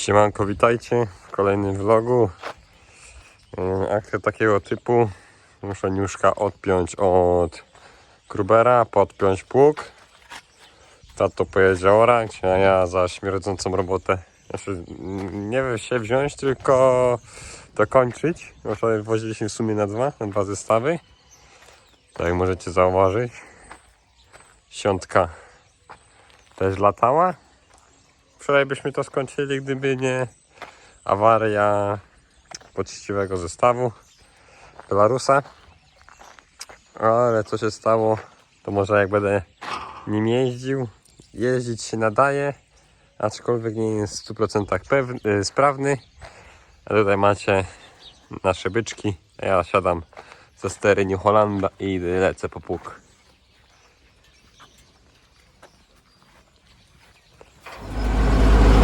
Siemanko, witajcie w kolejnym vlogu. Yy, Akcja takiego typu. Muszę niuszka odpiąć od Krubera, podpiąć pług. Tato pojedzie orać, a ja za śmierdzącą robotę. Znaczy, nie wiem się wziąć, tylko dokończyć. Wczoraj woziliśmy w sumie na dwa, na dwa zestawy. Tak jak możecie zauważyć. Siątka też latała. Wczoraj byśmy to skończyli, gdyby nie awaria poczciwego zestawu Belarusa. Ale co się stało, to może jak będę nim jeździł, jeździć się nadaje, aczkolwiek nie jest w 100% pewny, y, sprawny. A tutaj macie nasze byczki, ja siadam ze stery New Hollanda i lecę po pług.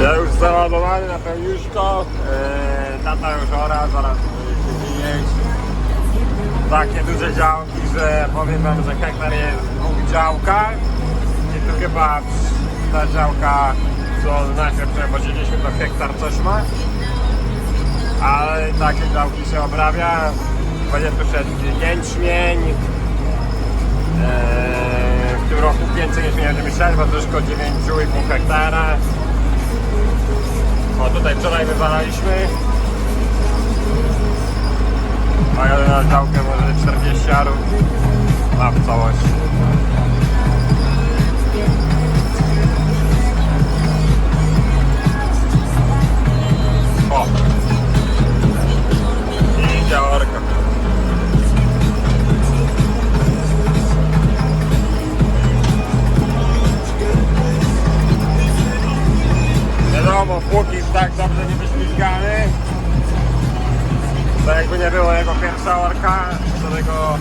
Ja już załadowany na pełniuszko. Eee, tata już ora, zaraz będziecie jeść. Takie duże działki, że powiem wam, że hektar jest w dwóch działkach. I tu chyba ta działka, co najpierw przewoziliśmy, to hektar coś ma. Ale takie działki się obrabia. Będzie tu szedł jęczmień. Eee, w tym roku więcej niż będziemy siać, bo troszkę 9,5 hektara. O tutaj wczoraj wywalaliśmy. A ja na działkę może 40 arów ma w całości. Do tego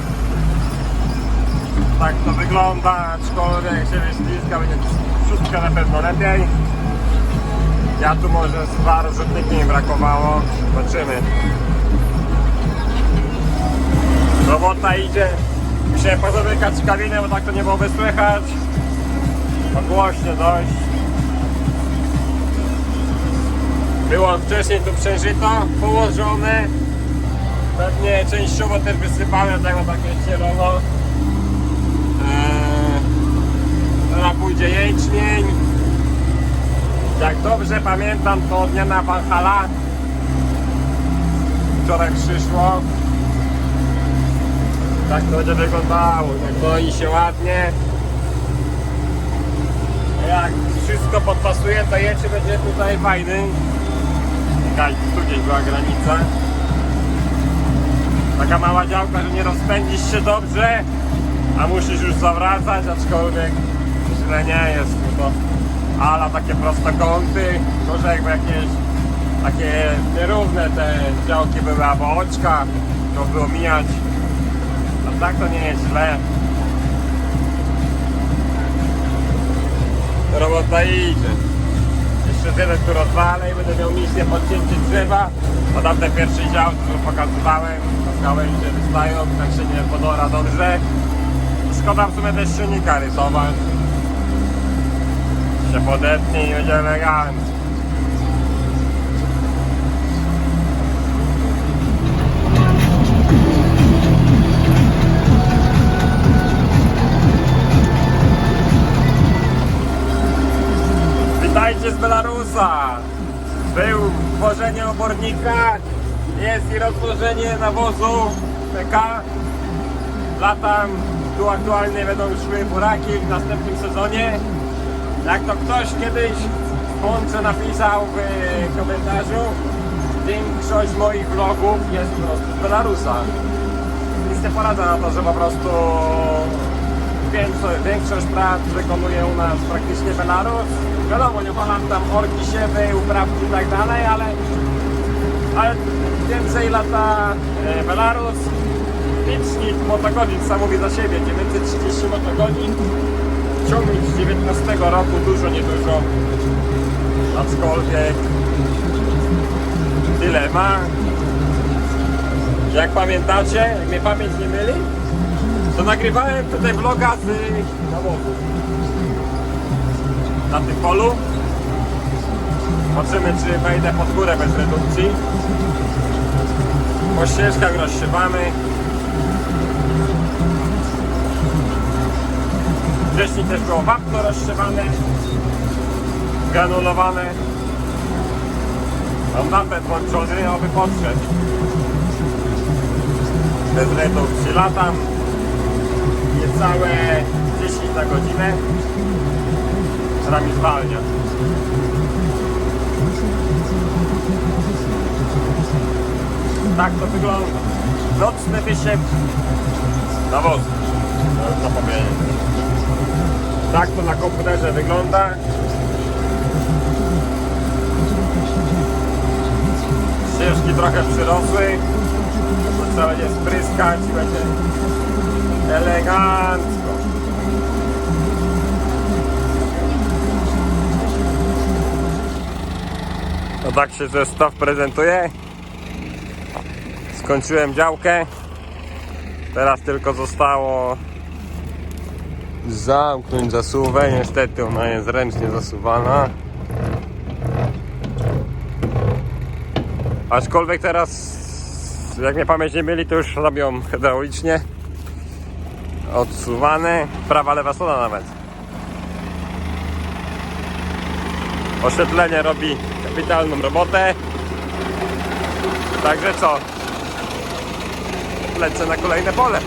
tak to wygląda, aczkolwiek jak się wyślizga, będzie szóstka na pewno lepiej. Ja tu może z dwa rozrzutniki mi brakowało, zobaczymy. Robota idzie, musiałem pozamykać kabinę, bo tak to nie byłoby słychać. Bo głośno dość. Było wcześniej tu przejrzyto, położone. Pewnie częściowo też wysypane, tak mam takie zielono. Eee, teraz pójdzie jęczmień. Jak dobrze pamiętam, to od dnia na Valhalla. Wczoraj przyszło. Tak to będzie wyglądało. Jak goi się ładnie. Jak wszystko podpasuje, to jeczy będzie tutaj fajny. Czekaj, tu gdzieś była granica. Taka mała działka, że nie rozpędzisz się dobrze, a musisz już zawracać, aczkolwiek źle nie jest. No to ala takie prostokąty, może jakby jakieś takie nierówne te działki były, albo oczka, to było mijać. A tak to nie jest źle. Robota idzie. Jeszcze jeden tu rozwalę i będę miał misję podcięcie drzewa. Bo tamte pierwszy dział, który pokazywałem, to gałęzie wystają, tak się nie podora dobrze. Szkoda w sumie też silnika rysować. Się podetnie i będzie elegancko. Belarusa! Był włożenie obornika, jest i rozłożenie nawozu PK. Latam, tu aktualnie będą szły buraki w następnym sezonie. Jak to ktoś kiedyś w błące napisał w komentarzu, większość moich vlogów jest po prostu z Belarusa. Nic nie poradzę na to, że po prostu większość, większość prac wykonuje u nas praktycznie Belarus. Wiadomo, nie ma tam orki, siewy, uprawki i tak dalej, ale, ale więcej lata e, Belarus. Licznik motogodzin sam mówi za siebie, 930 motogodzin. Ciągnik z 19 roku, dużo, niedużo. Aczkolwiek tyle ma. Jak pamiętacie, jak mnie pamięć nie myli, to nagrywałem tutaj vloga z nawozu. Na tym polu. Zobaczymy, czy wejdę pod górę bez redukcji. Po ścieżkach rozszywamy. Wcześniej też było wapno rozszywane, granulowane. Mam napęd włączony, aby podszedł. Bez redukcji latam. Niecałe 10 na godzinę. Teraz mi zwalnia. Tak to wygląda. Nocny wysiep na wozu. To zapomniałem. Tak to na komputerze wygląda. Ścieżki trochę przyrosły. Trzeba będzie spryskać będzie elegancko. No tak się zestaw prezentuje. Skończyłem działkę. Teraz tylko zostało zamknąć zasuwę. Niestety ona jest ręcznie zasuwana. Aczkolwiek teraz, jak mnie pamięć nie myli, to już robią hydraulicznie. Odsuwane. Prawa, lewa strona nawet. Oświetlenie robi kapitalną robotę. Także co? Lecę na kolejne pole.